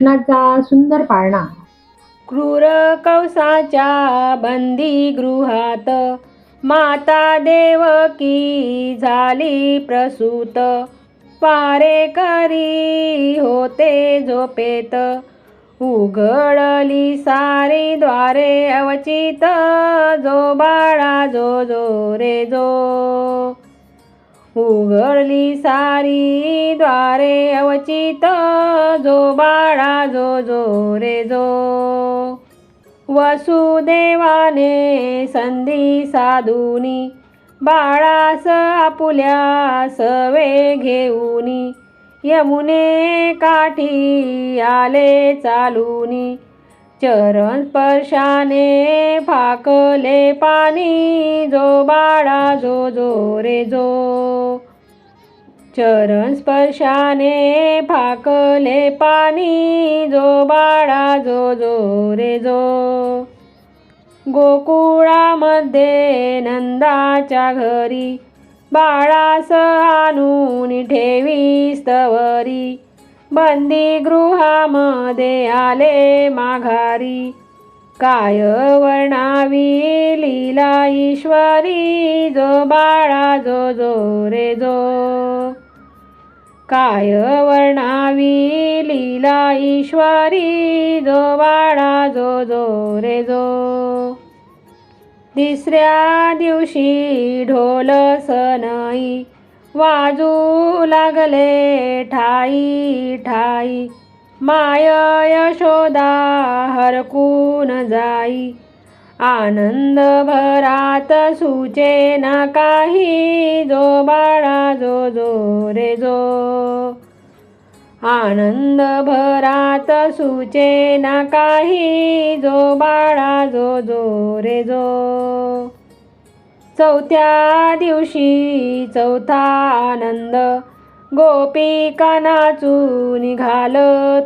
कृष्णाचा सुंदर पाळणा. क्रूर कौसाच्या बंदी गृहात माता देवकी झाली प्रसूत. पारे करी होते झोपेत. उघडली सारी द्वारे अवचित. जो बाळा जो जो रे जो. उघडली सारी द्वारे अवचित जो बाळा जो जो रे जो वसुदेवाने संधी साधुनी बाळास आपुल्या सवे घेऊनी यमुने काठी आले चालूनी चरण स्पर्शाने फाकले पाणी जो बाळा जो जो रे जो. चरण स्पर्शाने फाकले पाणी जो बाळा जो जो रे जो. गोकुळामध्ये नंदाच्या घरी बाळास आणून ठेवी स्तवरी बंदी गृहामध्ये आले माघारी. काय वर्णावी लीला ईश्वरी जो बाळा जो जो रे जो. काय वर्णावी लीला ईश्वरी जो बाळा जो जो रे जो. तिसऱ्या दिवशी ढोल सनई वाजू लागले ठाई ठाई. माय यशोदा हरकून जाई. आनंद भरात सुचे ना काही जो बाळा जो जो रे जो. आनंद भरात सुचे ना काही जो बाळा जो जो रे जो. चौथ्या दिवशी चौथा आनंद. गोपिका नाचू निघाल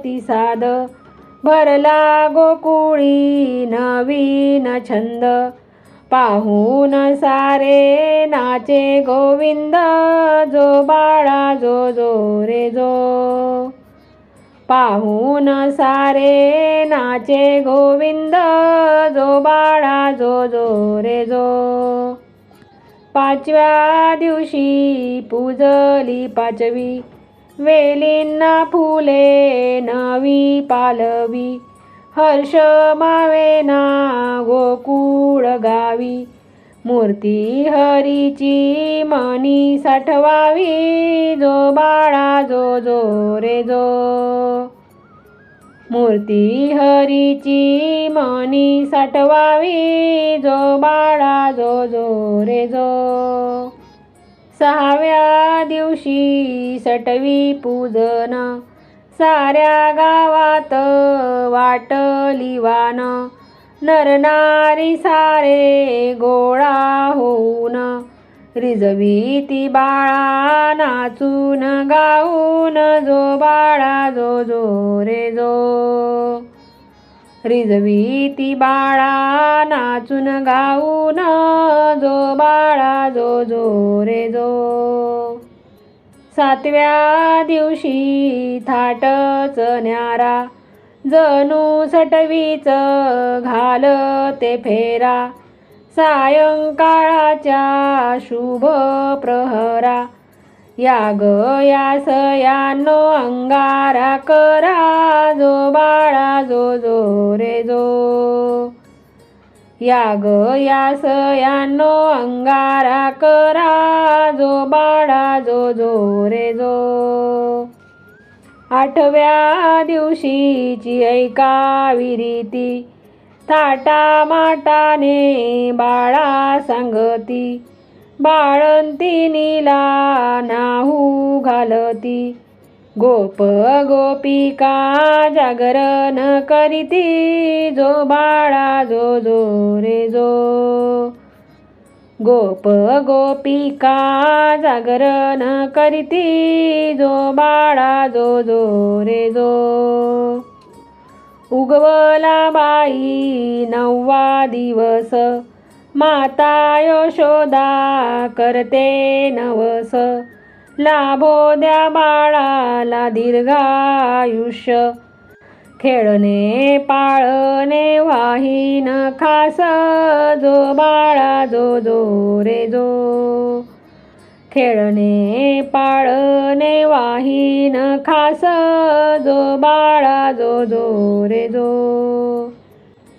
ती साद. भरला गोकुळी नवीन छंद. पाहून सारे नाचे गोविंद जो बाळा जो जो रे जो. पाहून सारे नाचे गोविंद जो बाळा जो जो रे जो. पाचव्या दिवशी पूजली पाचवी. वेलींना फुले नवी पालवी. हर्ष मावेना गोकुळ गावी. मूर्ती हरीची मनी साठवावी जो बाळा जो जो रे जो. मूर्ती हरीची मनी साठवावी जो बाळा जो जो रे जो. सहाव्या दिवशी सटवी पूजन साऱ्या गावात वाटली वान. नरनारी सारे गोळा होऊन रिजवी ती बाळा नाचून गाऊन जो बाळा जो जो रे जो. रिजवी ती बाळा नाचून गाऊन जो बाळा जो जो रे जो. सातव्या दिवशी थाटच न्यारा जणू सटवीच घाल ते फेरा. सायंकाळाच्या शुभ प्रहरा. या ग या सयानो अंगारा करा जो बाळा जो जो रे जो. या ग या अंगारा करा जो बाळा जो जो रे जो. आठव्या दिवशीची ऐकावी रीती थाटा माटाने बाळा सांगती. बाळंती नीला नाहू घालती. गोप गोपिका जागरण करीती. जो बाळा जो जो रे जो. गोप गोपिका जागरण करीती. जो बाळा जो जो रे जो. उगवला बाई नववा दिवस. माता यशोदा करते नवस. लाभो द्या बाळाला दीर्घायुष्य. खेळणे पाळणे वाहीन खास जो बाळा जो जो रे जो. खेळणे पाळणे वाहीन खास जो बाळा जो जो रे जो.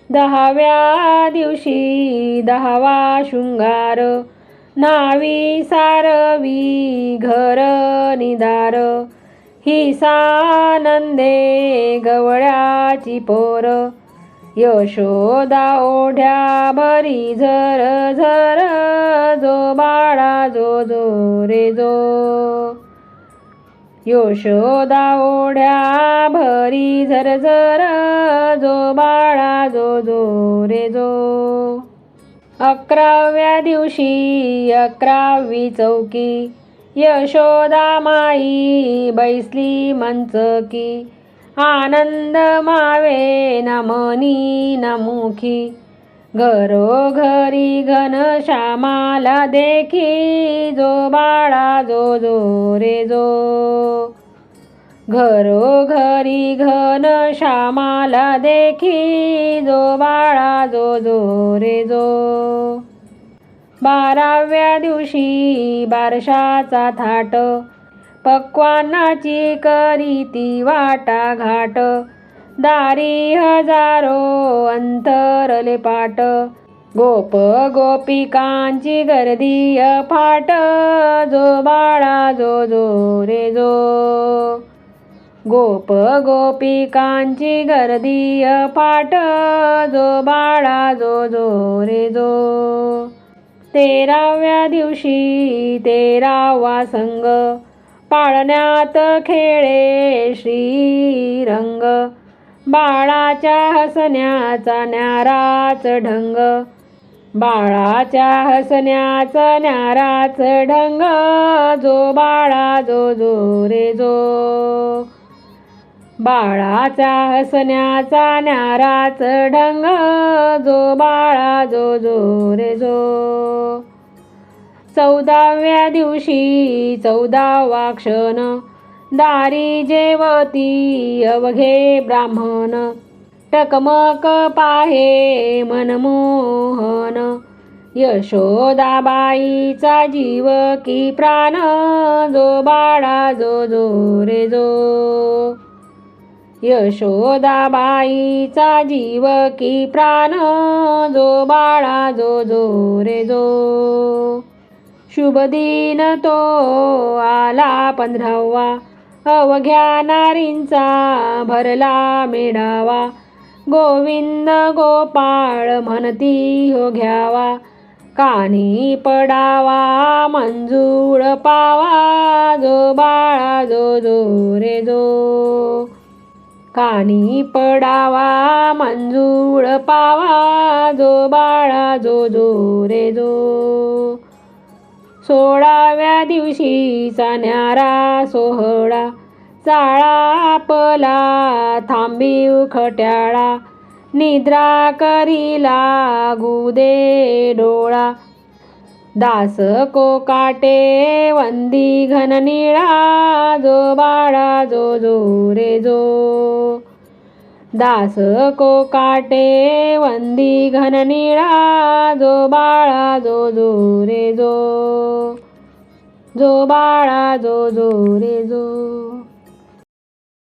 दहाव्या दिवशी दहावा शृंगार नावी सारवी घर निदार ही सानंदे गवळ्याची पोर यशोदा ओढ्या भरी झर झर. बाळा जो जो रे जो. यशोदा ओढ्या भरी झर जो बाळा जो जो रे जो. अकराव्या दिवशी अकरावी चौकी यशोदा माई बैसली मंचकी. आनंद मावे नमनी नमुखी. घरोघरी घन श्यामाला देखी जो बाळा जो जो रे जो. घरोघरी घन श्यामाला देखी जो बाळा जो जो रे जो. बाराव्या दिवशी बारशाचा थाट पक्वानाची करीती वाटा घाट दारी हजारो अंतरले पाट. गोप गोपिकांची गर्दी अफाट. जो बाळा जो जो रे जो. गोप गोपिकांची गर्दी अफाट. जो बाळा जो जो रे जो. तेराव्या दिवशी तेरावा संग. पाळण्यात खेळे श्रीरंग. बाळाच्या हसण्याचा न्याराच ढंग. बाळाच्या हसण्याचा न्याराच ढंग. जो बाळा जो जो रे जो. बाळाचा हसण्याचा न्याराच ढंग. जो बाळा जो जो रे जो. चौदाव्या दिवशी चौदावा क्षण दारी जेवती अवघे ब्राह्मण टकमक पाहे मनमोहन. यशोदाबाईचा जीव की प्राण जो बाळा जो जो रे जो. यशोदाबाईचा जीव की प्राण जो बाळा जो जो रे जो. शुभ दिन तो आला पंधरावा अवघ्या नारींचा भरला मेढावा. गोविंद गोपाळ म्हणती हो घ्यावा. कानी पडावा मंजूळ पावा जो बाळा जो जो रे जो. कानी पडावा मंजूळ पावा जो बाळा जो जो रे जो. सोळाव्या दिवशीचा न्यारा सोहळा. चाळा आपला थांबीव खट्याळा निद्रा करीला गुदे डोळा. दास कोकाटे वंदी घन निळा जो बाळा जो जो रे जो दास कोकाटे वंदी घन निळा जो बाळा जो जो रे जो. जो बाळा जो जो रे जो.